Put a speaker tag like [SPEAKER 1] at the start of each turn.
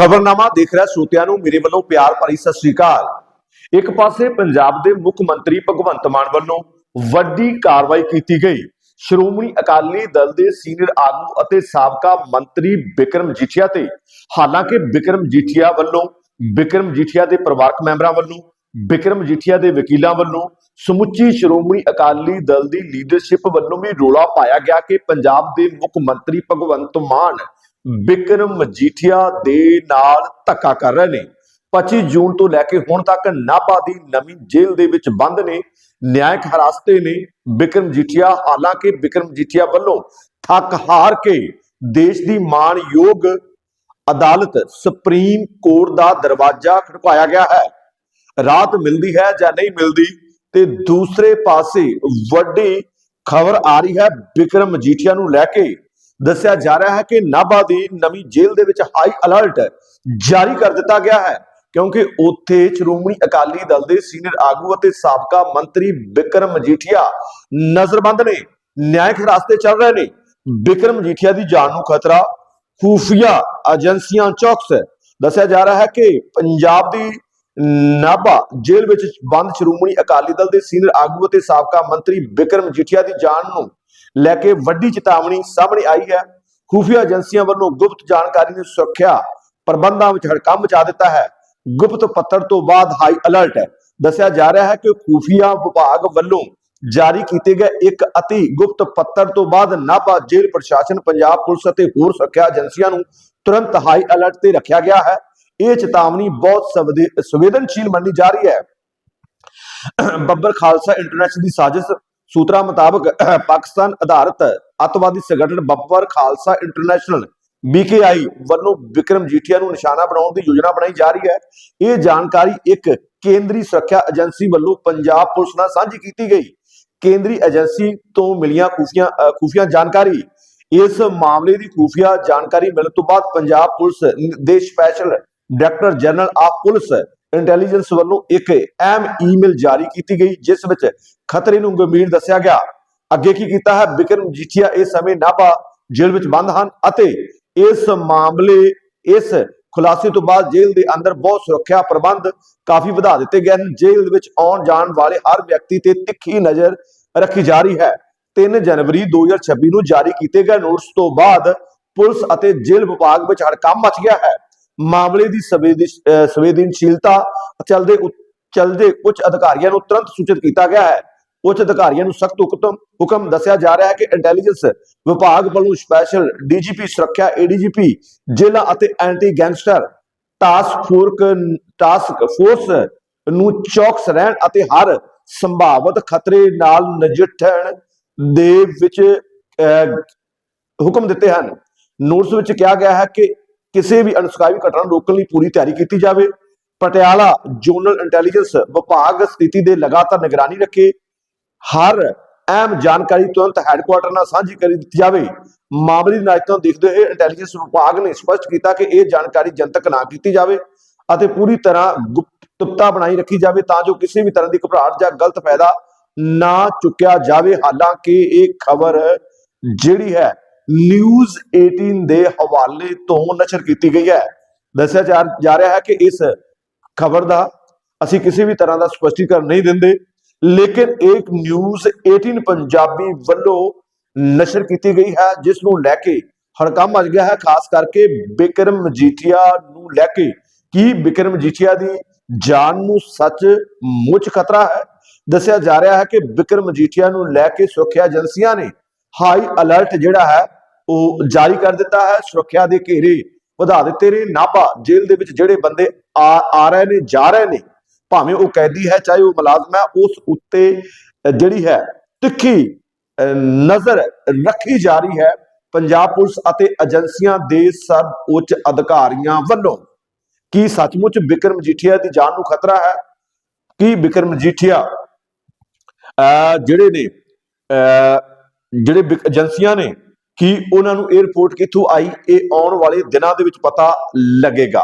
[SPEAKER 1] ਖਬਰਨਾਮਾ ਦੇਖ ਰਿਹਾ ਸਰੋਤਿਆਂ ਨੂੰ ਮੇਰੇ ਵੱਲੋਂ ਪਿਆਰ ਭਰੀ ਸਤਿ ਸ੍ਰੀ ਅਕਾਲ। ਇੱਕ ਪਾਸੇ ਪੰਜਾਬ ਦੇ ਮੁੱਖ ਮੰਤਰੀ ਭਗਵੰਤ ਮਾਨ ਵੱਲੋਂ ਵੱਡੀ ਕਾਰਵਾਈ ਕੀਤੀ ਗਈ। ਸ਼੍ਰੋਮਣੀ ਅਕਾਲੀ ਦਲ ਦੇ ਸੀਨੀਅਰ ਆਗੂ ਅਤੇ ਸਾਬਕਾ ਮੰਤਰੀ ਬਿਕਰਮ ਜੀਠੀਆ ਤੇ, ਹਾਲਾਂਕਿ ਬਿਕਰਮ ਜੀਠੀਆ ਵੱਲੋਂ, ਬਿਕਰਮ ਜੀਠੀਆ ਦੇ ਪਰਿਵਾਰਕ ਮੈਂਬਰਾਂ ਵੱਲੋਂ, ਬਿਕਰਮ ਜੀਠੀਆ ਦੇ ਵਕੀਲਾਂ ਵੱਲੋਂ, ਸਮੁੱਚੀ ਸ਼੍ਰੋਮਣੀ ਅਕਾਲੀ ਦਲ ਦੀ ਲੀਡਰਸ਼ਿਪ ਵੱਲੋਂ ਵੀ ਰੋਲਾ ਪਾਇਆ ਗਿਆ ਕਿ ਪੰਜਾਬ ਦੇ ਮੁੱਖ ਮੰਤਰੀ ਭਗਵੰਤ ਮਾਨ ਬਿਕਰਮ ਮਜੀਠੀਆ ਦੇ ਨਾਲ ਧੱਕਾ ਕਰ ਰਹੇ ਨੇ। 25 ਜੂਨ ਤੋਂ ਲੈ ਕੇ ਹੁਣ ਤੱਕ ਨਾਭਾ ਦੀ ਨਵੀਂ ਜੇਲ੍ਹ ਦੇ ਵਿੱਚ ਬੰਦ ਨੇ, ਨਿਆਇਕ ਹਿਰਾਸਤੇ ਨੇ ਬਿਕਰਮ ਜੀਠੀਆ ਹਾਲਾਂਕਿ ਬਿਕਰਮ ਜੀਠੀਆ ਵੱਲੋਂ ਥੱਕ ਹਾਰ ਕੇ ਦੇਸ਼ ਦੀ ਮਾਣਯੋਗ ਅਦਾਲਤ ਸੁਪਰੀਮ ਕੋਰਟ ਦਾ ਦਰਵਾਜ਼ਾ ਖੜਕਾਇਆ ਗਿਆ ਹੈ। ਰਾਤ ਮਿਲਦੀ ਹੈ ਜਾਂ ਨਹੀਂ ਮਿਲਦੀ ਤੇ ਦੂਸਰੇ ਪਾਸੇ ਵੱਡੀ ਖਬਰ ਆ ਰਹੀ ਹੈ ਬਿਕਰਮ ਮਜੀਠੀਆ ਨੂੰ ਲੈ ਕੇ। ਦੱਸਿਆ ਜਾ ਰਿਹਾ ਹੈ ਕਿ ਨਾਭਾ ਦੀ ਨਵੀਂ ਜੇਲ੍ਹ ਦੇ ਵਿੱਚ ਹਾਈ ਅਲਰਟ ਜਾਰੀ ਕਰ ਦਿੱਤਾ ਗਿਆ ਹੈ, ਕਿਉਂਕਿ ਉੱਥੇ ਸ਼੍ਰੋਮਣੀ ਅਕਾਲੀ ਦਲ ਦੇ ਸੀਨੀਅਰ ਆਗੂ ਅਤੇ ਸਾਬਕਾ ਮੰਤਰੀ ਬਿਕਰਮ ਮਜੀਠੀਆ ਨਜ਼ਰਬੰਦ ਨੇ, ਨਿਆਇਕ ਰਸਤੇ ਚੱਲ ਰਹੇ ਨੇ। ਬਿਕਰਮ ਮਜੀਠੀਆ ਦੀ ਜਾਨ ਨੂੰ ਖਤਰਾ, ਖੂਫੀਆ ਏਜੰਸੀਆਂ ਚੌਕਸ, ਦੱਸਿਆ ਜਾ ਰਿਹਾ ਹੈ ਕਿ ਪੰਜਾਬ ਦੀ ਨਾਭਾ ਜੇਲ੍ਹ ਵਿੱਚ ਬੰਦ ਸ਼੍ਰੋਮਣੀ ਅਕਾਲੀ ਦਲ ਦੇ ਸੀਨੀਅਰ ਆਗੂ ਅਤੇ ਸਾਬਕਾ ਮੰਤਰੀ ਬਿਕਰਮ ਮਜੀਠੀਆ ਦੀ ਜਾਨ ਨੂੰ ਲੈ ਕੇ ਵੱਡੀ ਚੇਤਾਵਨੀ ਸਾਹਮਣੇ ਆਈ ਹੈ। ਖੂਫੀਆ ਏਜੰਸੀਆਂ ਵੱਲੋਂ ਗੁਪਤ ਜਾਣਕਾਰੀ ਦੀ ਸੁਰੱਖਿਆ ਪ੍ਰਬੰਧਾਂ ਵਿੱਚ ਹੜਕੰਮ ਮਚਾ ਦਿੱਤਾ ਹੈ। ਗੁਪਤ ਪੱਤਰ ਤੋਂ ਬਾਅਦ ਹਾਈ ਅਲਰਟ ਹੈ। ਦੱਸਿਆ ਜਾ ਰਿਹਾ ਹੈ ਕਿ ਖੂਫੀਆ ਵਿਭਾਗ ਵੱਲੋਂ ਜਾਰੀ ਕੀਤੇ ਗਏ ਇੱਕ ਅਤੀ ਗੁਪਤ ਪੱਤਰ ਤੋਂ ਬਾਅਦ ਨਾਭਾ ਜੇਲ੍ਹ ਪ੍ਰਸ਼ਾਸਨ, ਪੰਜਾਬ ਪੁਲਿਸ ਅਤੇ ਹੋਰ ਸੁਰੱਖਿਆ ਏਜੰਸੀਆਂ ਨੂੰ ਤੁਰੰਤ ਹਾਈ ਅਲਰਟ ਤੇ ਰੱਖਿਆ ਗਿਆ ਹੈ। ਇਹ ਚੇਤਾਵਨੀ ਬਹੁਤ ਸੰਵੇਦੇ- ਸੰਵੇਦਨਸ਼ੀਲ ਮੰਨੀ ਜਾ ਰਹੀ ਹੈ। ਬੱਬਰ ਖਾਲਸਾ ਇੰਟਰਨੈਸ਼ਨਲ ਦੀ ਸਾਜ਼ਿਸ਼ ਸੂਤਰਾਂ ਮੁਤਾਬਕ ਪਾਕਿਸਤਾਨ ਆਧਾਰਿਤ ਅੱਤਵਾਦੀ ਸੰਗਠਨ ਬੱਬਰ ਖਾਲਸਾ ਇੰਟਰਨੈਸ਼ਨਲ ਬੀਕੇਆਈ ਵੱਲੋਂ ਵਿਕਰਮ ਜੀਠੀਆ ਨੂੰ ਨਿਸ਼ਾਨਾ ਬਣਾਉਣ ਦੀ ਯੋਜਨਾ ਬਣਾਈ ਜਾ ਰਹੀ ਹੈ। ਇਹ ਜਾਣਕਾਰੀ ਇੱਕ ਕੇਂਦਰੀ ਸੁਰੱਖਿਆ ਏਜੰਸੀ ਵੱਲੋਂ ਪੰਜਾਬ ਪੁਲਿਸ ਨਾਲ ਸਾਂਝੀ ਕੀਤੀ ਗਈ। ਕੇਂਦਰੀ ਏਜੰਸੀ ਤੋਂ ਮਿਲੀਆਂ ਖੂਫੀਆ ਅ, ਜਾਣਕਾਰੀ। ਇਸ ਮਾਮਲੇ ਦੀ ਖੂਫੀਆ ਜਾਣਕਾਰੀ ਮਿਲਣ ਤੋਂ ਬਾਅਦ ਪੰਜਾਬ ਪੁਲਿਸ ਦੇ special director general of police intelligence ਵੱਲੋਂ ਇੱਕ ਅਹਿਮ ਈਮੇਲ ਜਾਰੀ ਕੀਤੀ ਗਈ, ਜਿਸ ਵਿੱਚ ਖਤਰੇ ਨੂੰ ਗੰਭੀਰ ਦੱਸਿਆ ਗਿਆ। ਅੱਗੇ ਕੀ ਕੀਤਾ ਹੈ? ਬਿਕਰਮ ਜੀਠੀਆ ਇਸ ਸਮੇਂ ਨਾਭਾ ਜੇਲ੍ਹ ਵਿੱਚ ਬੰਦ ਹਨ ਅਤੇ ਇਸ ਮਾਮਲੇ, ਇਸ ਖੁਲਾਸੇ ਤੋਂ ਬਾਅਦ ਜੇਲ੍ਹ ਦੇ ਅੰਦਰ ਬਹੁਤ ਸੁਰੱਖਿਆ ਪ੍ਰਬੰਧ ਕਾਫੀ ਵਧਾ ਦਿੱਤੇ ਗਏ ਹਨ। ਜੇਲ੍ਹ ਵਿੱਚ ਆਉਣ ਜਾਣ ਵਾਲੇ ਹਰ ਵਿਅਕਤੀ ਤੇ ਤਿੱਖੀ ਨਜ਼ਰ ਰੱਖੀ ਜਾ ਰਹੀ ਹੈ। 3 ਜਨਵਰੀ 2026 ਨੂੰ ਜਾਰੀ ਕੀਤੇ ਗਏ ਨੋਟਿਸ ਤੋਂ ਬਾਅਦ ਪੁਲਿਸ ਅਤੇ ਜੇਲ੍ਹ ਵਿਭਾਗ ਵਿੱਚ ਹੜਕੰਪ ਮਚ ਗਿਆ ਹੈ। ਮਾਮਲੇ ਦੀ ਸੰਵੇਦੀ- ਸੰਵੇਦਨਸ਼ੀਲਤਾ ਚਲਦੇ ਚਲਦੇ ਉੱਚ ਅਧਿਕਾਰੀਆਂ ਨੂੰ ਤੁਰੰਤ ਸੂਚਿਤ ਕੀਤਾ ਗਿਆ ਹੈ। ਉੱਚ ਅਧਿਕਾਰੀਆਂ ਨੂੰ ਸਖਤ ਹੁਕਮ ਹੁਕਮ ਦੱਸਿਆ ਜਾ ਰਿਹਾ ਹੈ ਕਿ ਇੰਟੈਲੀਜੈਂਸ ਵਿਭਾਗ ਵੱਲੋਂ ਸਪੈਸ਼ਲ ਡੀਜੀਪੀ ਸੁਰੱਖਿਆ ਏਡੀਜੀਪੀ ਜ਼ਿਲ੍ਹਾ ਅਤੇ anti gangster task force task force ਨੂੰ ਚੌਕਸ ਰਹਿਣ ਅਤੇ ਹਰ ਸੰਭਾਵਿਤ ਖਤਰੇ ਨਾਲ ਨਜਿੱਠਣ ਦੇ ਵਿੱਚ ਅਹ, ਹੁਕਮ ਦਿੱਤੇ ਹਨ। ਨੋਟਸ ਵਿੱਚ ਕਿਹਾ ਗਿਆ ਹੈ ਕਿ ਕਿਸੇ ਵੀ ਅਨਸਕਾਵੀ ਘਟਨਾ ਨੂੰ ਰੋਕਣ ਲਈ ਪੂਰੀ ਤਿਆਰੀ ਕੀਤੀ ਜਾਵੇ। ਪਟਿਆਲਾ ਜ਼ੋਨਲ ਇੰਟੈਲੀਜੈਂਸ ਵਿਭਾਗ ਸਥਿਤੀ ਦੇ ਲਗਾਤਾਰ ਨਿਗਰਾਨੀ ਰੱਖੇ। ਹਰ ਅਹਿਮ ਜਾਣਕਾਰੀ ਤੁਰੰਤ ਹੈੱਡਕੁਆਟਰ ਨਾਲ ਸਾਂਝੀ ਕਰ ਦਿੱਤੀ ਜਾਵੇ। ਮਾਮਲੇ ਦੀ ਨਾਇਕਤਾ ਦੇਖਦੇ ਹੋਏ ਇੰਟੈਲੀਜੈਂਸ ਵਿਭਾਗ ਨੇ ਸਪਸ਼ਟ ਕੀਤਾ ਕਿ ਇਹ ਜਾਣਕਾਰੀ ਜਨਤਕ ਨਾ ਕੀਤੀ ਜਾਵੇ ਅਤੇ ਪੂਰੀ ਤਰ੍ਹਾਂ ਗੁਪਤਤਾ ਬਣਾਈ ਰੱਖੀ ਜਾਵੇ ਤਾਂ ਜੋ ਕਿਸੇ ਵੀ ਤਰ੍ਹਾਂ ਦੀ ਘਬਰਾਹਟ ਜਾਂ ਗਲਤ ਫਾਇਦਾ ਨਾ ਚੁੱਕਿਆ ਜਾਵੇ। ਹਾਲਾਂਕਿ ਇਹ ਖਬਰ ਜਿਹੜੀ ਹੈ ਨਿਊਜ਼ 18 ਦੇ ਹਵਾਲੇ ਤੋਂ ਨਸ਼ਰ ਕੀਤੀ ਗਈ ਹੈ। ਦੱਸਿਆ ਜਾ ਜਾ ਰਿਹਾ ਹੈ ਕਿ ਇਸ ਖਬਰ ਦਾ ਅਸੀਂ ਕਿਸੇ ਵੀ ਤਰ੍ਹਾਂ ਦਾ ਸਪਸ਼ਟੀਕਰਨ ਨਹੀਂ ਦਿੰਦੇ, ਲੇਕਿਨ ਇੱਕ ਨਿਊਜ਼ 18 ਪੰਜਾਬੀ ਵੱਲੋਂ ਨਸ਼ਰ ਕੀਤੀ ਗਈ ਹੈ, ਜਿਸ ਨੂੰ ਲੈ ਕੇ ਹੜਕੰਮ ਮਚ ਗਿਆ ਹੈ, ਖਾਸ ਕਰਕੇ ਬਿਕਰਮ ਮਜੀਠੀਆ ਨੂੰ ਲੈ ਕੇ। ਕੀ ਬਿਕਰਮ ਮਜੀਠੀਆ ਦੀ ਜਾਨ ਨੂੰ ਸੱਚ ਮੁੱਚ ਖਤਰਾ ਹੈ? ਦੱਸਿਆ ਜਾ ਰਿਹਾ ਹੈ ਕਿ ਬਿਕਰਮ ਮਜੀਠੀਆ ਨੂੰ ਲੈ ਕੇ ਸੁਰੱਖਿਆ ਏਜੰਸੀਆਂ ਨੇ ਹਾਈ ਅਲਰਟ ਜਿਹੜਾ ਹੈ ਉਹ ਜਾਰੀ ਕਰ ਦਿੱਤਾ ਹੈ ਸੁਰੱਖਿਆ ਦੇ ਘੇਰੇ ਵਧਾ ਦਿੱਤੇ ਨੇ ਨਾਭਾ ਜੇਲ੍ਹ ਦੇ ਵਿੱਚ ਜਿਹੜੇ ਬੰਦੇ ਆ ਰਹੇ ਨੇ ਜਾ ਰਹੇ ਨੇ ਭਾਵੇਂ ਉਹ ਕੈਦੀ ਹੈ ਚਾਹੇ ਉਹ ਮੁਲਾਜ਼ਮ ਹੈ ਉਸ ਉੱਤੇ ਜਿਹੜੀ ਹੈ ਤਿੱਖੀ ਨਜ਼ਰ ਰੱਖੀ ਜਾ ਰਹੀ ਹੈ ਪੰਜਾਬ ਪੁਲਿਸ ਅਤੇ ਏਜੰਸੀਆਂ ਦੇ ਸਭ ਉੱਚ ਅਧਿਕਾਰੀਆਂ ਵੱਲੋਂ। ਕੀ ਸੱਚਮੁੱਚ ਬਿਕਰਮ ਮਜੀਠੀਆ ਦੀ ਜਾਨ ਨੂੰ ਖਤਰਾ ਹੈ? ਕੀ ਬਿਕਰਮ ਮਜੀਠੀਆ ਅ, ਜਿਹੜੇ ਨੇ ਅ, ਜਿਹੜੇ ਏਜੰਸੀਆਂ ਨੇ ਕਿ ਉਹਨਾਂ ਨੂੰ ਇਹ ਕਿੱਥੋਂ ਆਈ ਇਹ ਆਉਣ ਵਾਲੇ ਦਿਨਾਂ ਦੇ ਵਿੱਚ ਪਤਾ ਲੱਗੇਗਾ।